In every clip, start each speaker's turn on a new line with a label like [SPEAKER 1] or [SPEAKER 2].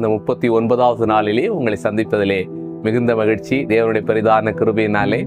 [SPEAKER 1] இந்த முப்பத்தி ஒன்பதாவது நாளிலே உங்களை சந்திப்பதிலே மிகுந்த மகிழ்ச்சி. தேவனுடைய பெரிதான கிருபையினாலே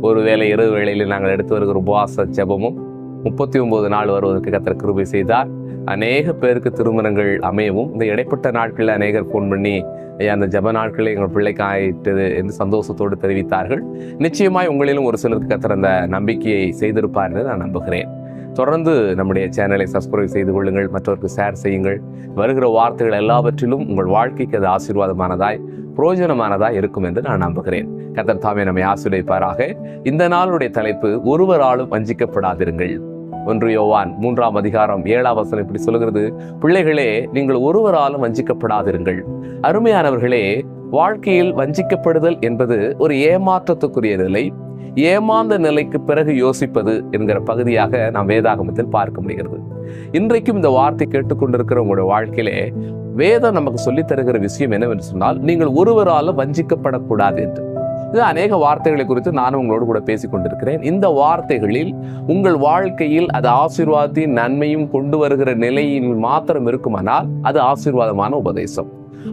[SPEAKER 1] ஒருவேளை இரவு வேளையில் நாங்கள் எடுத்து வருகிற உபவாச ஜெபமும் முப்பத்தி ஒன்பது நாள் வருவதற்கு கத்திர கிருபை செய்தார். அநேக பேருக்கு திருமணங்கள் அமையவும் இந்த இடைப்பட்ட நாட்களில் அநேகர் ஃபோன் பண்ணி ஐயா அந்த ஜெப நாட்களில் எங்கள் பிள்ளைக்கு ஆயிட்டது என்று சந்தோஷத்தோடு தெரிவித்தார்கள். நிச்சயமாய் உங்களிலும் ஒரு சிலருக்கு கத்திர அந்த நம்பிக்கையை செய்திருப்பார் என்று நான் நம்புகிறேன். தொடர்ந்து நம்முடைய சேனலை சப்ஸ்கிரைப் செய்து கொள்ளுங்கள் மற்றவருக்கு ஷேர் செய்யுங்கள். வருகிற வார்த்தைகள் எல்லாவற்றிலும் உங்கள் வாழ்க்கைக்கு அது ஆசீர்வாதமானதாய் பிரயோஜனமானதாய் இருக்கும் என்று நான் நம்புகிறேன். கத்தர் தாமே நம்மை ஆசிரியப்பாராக இந்த நாளுடைய தலைப்பு ஒருவராலும் வஞ்சிக்கப்படாதிருங்கள். ஒன்று யோவான் மூன்றாம் அதிகாரம் ஏழாம் வசனம் இப்படி சொல்லுகிறது. பிள்ளைகளே நீங்கள் ஒருவராலும் வஞ்சிக்கப்படாதிருங்கள். அருமையானவர்களே வாழ்க்கையில் வஞ்சிக்கப்படுதல் என்பது ஒரு ஏமாற்றத்துக்குரிய நிலை ஏமாந்த நிலைக்கு பிறகு யோசிப்பது என்கிற பகுதியாக நாம் வேதாகமத்தில் பார்க்க முடிகிறது. இன்றைக்கும் இந்த வார்த்தை கேட்டுக்கொண்டிருக்கிற உங்களுடைய வாழ்க்கையிலே வேதம் நமக்கு சொல்லித் தருகிற விஷயம் என்னவென்று சொன்னால் நீங்கள் ஒருவரால் வஞ்சிக்கப்படக்கூடாது என்று. இது அநேக வார்த்தைகளை குறித்து நானும் உங்களோடு கூட பேசிக் கொண்டிருக்கிறேன். இந்த வார்த்தைகளில் உங்கள் வாழ்க்கையில் அது ஆசீர்வாதத்தின் நன்மையும் கொண்டு வருகிற நிலையில் மாத்திரம் இருக்குமானால் அது ஆசீர்வாதமான உபதேசம்.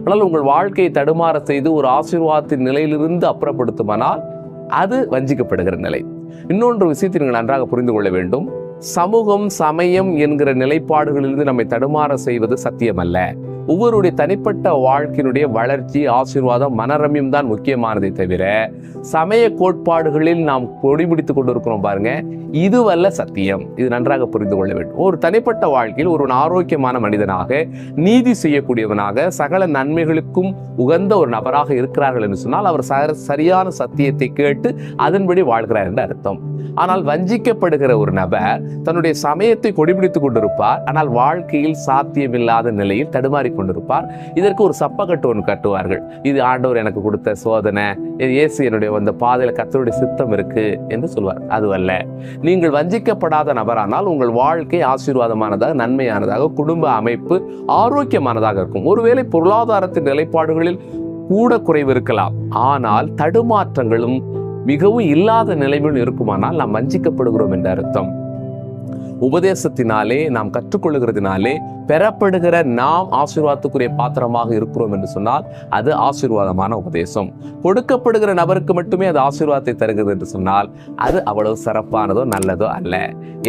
[SPEAKER 1] ஆனால் உங்கள் வாழ்க்கையை தடுமாற செய்து ஒரு ஆசீர்வாதத்தின் நிலையிலிருந்து அப்புறப்படுத்துமானால் அது வஞ்சிக்கப்படுகிற நிலை. இன்னொன்று விஷயத்தை நீங்கள் நன்றாக புரிந்து கொள்ள வேண்டும். சமூகம் சமயம் என்கிற நிலைப்பாடுகளிலிருந்து நம்மை தடுமாற செய்வது சத்தியமல்ல. ஒவ்வொருடைய தனிப்பட்ட வாழ்க்கையினுடைய வளர்ச்சி ஆசீர்வாதம் மனரமியம் தான் முக்கியமானதை தவிர சமய கோட்பாடுகளில் நாம் கொடிபிடித்துக் கொண்டிருக்கிறோம் பாருங்க. இதுவல்ல சத்தியம். இது நன்றாக புரிந்து கொள்ள வேண்டும். ஒரு தனிப்பட்ட வாழ்க்கையில் ஒரு ஆரோக்கியமான மனிதனாக நீதி செய்யக்கூடியவனாக சகல நன்மைகளுக்கும் உகந்த ஒரு நபராக இருக்கிறார்கள் என்று சொன்னால் அவர் ச- சரியான சத்தியத்தை கேட்டு அதன்படி வாழ்கிறார் என்று அர்த்தம். ஆனால் வஞ்சிக்கப்படுகிற ஒரு நபர் தன்னுடைய சமயத்தை கொடிபிடித்துக் கொண்டிருப்பார். ஆனால் வாழ்க்கையில் சாத்தியமில்லாத நிலையில் தடுமாறி கொண்டிருப்பார். இதற்கு ஒரு சப்பக்கட்டு ஒன்று கட்டுவார்கள். இது ஆண்டவர் எனக்கு கொடுத்த சோதனை. இயேசு என்னுடைய வந்த பாதையில் கத்தருடைய சித்தம் இருக்கு என்று சொல்வார். அதுவல்ல நீங்கள் வஞ்சிக்கப்படாத நபரானால் உங்கள் வாழ்க்கை ஆசீர்வாதமானதாக நன்மையானதாக குடும்ப அமைப்பு ஆரோக்கியமானதாக இருக்கும். ஒருவேளை பொருளாதாரத்தின் நிலைப்பாடுகளில் கூட குறைவு இருக்கலாம். ஆனால் தடுமாற்றங்களும் மிகவும் இல்லாத நிலைமையில் இருக்குமானால் நாம் வஞ்சிக்கப்படுகிறோம் என்ற அர்த்தம். உபதேசத்தினாலே நாம் கற்றுக்கொள்ளுகிறதுனாலே பெறப்படுகிற நாம் ஆசீர்வாதத்துக்குரிய பாத்திரமாக இருக்கிறோம் என்று சொன்னால் அது ஆசீர்வாதமான உபதேசம். கொடுக்கப்படுகிற நபருக்கு மட்டுமே அது ஆசீர்வாதத்தை தருகிறது என்று சொன்னால் அது அவ்வளவு சிறப்பானதோ நல்லதோ அல்ல.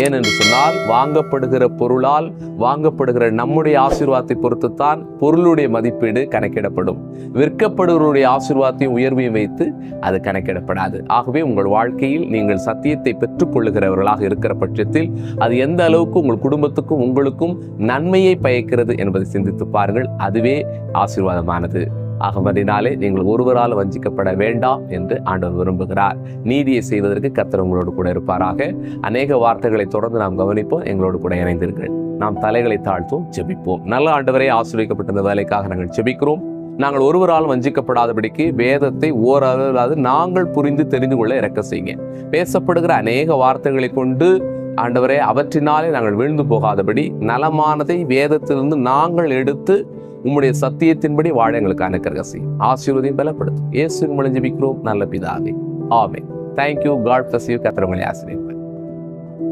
[SPEAKER 1] ஏனென்று சொன்னால் வாங்கப்படுகிற பொருளால் வாங்கப்படுகிற நம்முடைய ஆசீர்வாதத்தை பொறுத்துத்தான் பொருளுடைய மதிப்பீடு கணக்கிடப்படும். விற்கப்படுவருடைய ஆசீர்வாதத்தையும் உயர்வையும் வைத்து அது கணக்கிடப்படாது. ஆகவே உங்கள் வாழ்க்கையில் நீங்கள் சத்தியத்தை பெற்றுக்கொள்ளுகிறவர்களாக இருக்கிற பட்சத்தில் அது எந்த அளவுக்கு உங்கள் குடும்பத்துக்கும் உங்களுக்கும் நன்மையை பயக்கிறது என்பதை சிந்தித்து பாருங்கள். அதுவே ஆசீர்வாதமானது. ஆகமதினாலே நீங்கள் ஒருவரால் வஞ்சிக்கப்பட வேண்டாம் என்று ஆண்டவர் விரும்புகிறார். நீதியை செய்வதற்கு கத்தர் உங்களோடு கூட இருப்பாராக. அநேக வார்த்தைகளை தொடர்ந்து நாம் கவனிப்போம். எங்களோடு கூட இணைந்தீர்கள் நாம் தலைகளை தாழ்த்தும் ஜெபிப்போம். நல்ல ஆண்டவரே ஆசிரியக்கப்பட்டிருந்த இந்த வேலைக்காக நாங்கள் ஜெபிக்கிறோம். நாங்கள் ஒருவரால் வஞ்சிக்கப்படாதபடிக்கு வேதத்தை ஓரளவு நாங்கள் புரிந்து தெரிந்து கொள்ள இறக்க செய்யுங்க. பேசப்படுகிற அநேக வார்த்தைகளை கொண்டு ஆண்டவரே அவற்றினாலே நாங்கள் வீழ்ந்து போகாதபடி நலமானதை வேதத்திலிருந்து நாங்கள் எடுத்து உம்முடைய சத்தியத்தின்படி வாழ எங்களுக்கு அனுக்கரகசி ஆசீர்வதையும் பலப்படுத்தும். இயேசு மூலம் ஜெபிக்கிறோம். நல்ல பிதாவே. ஆமே thank you God bless you கத்திரமலை ஆசிரியர்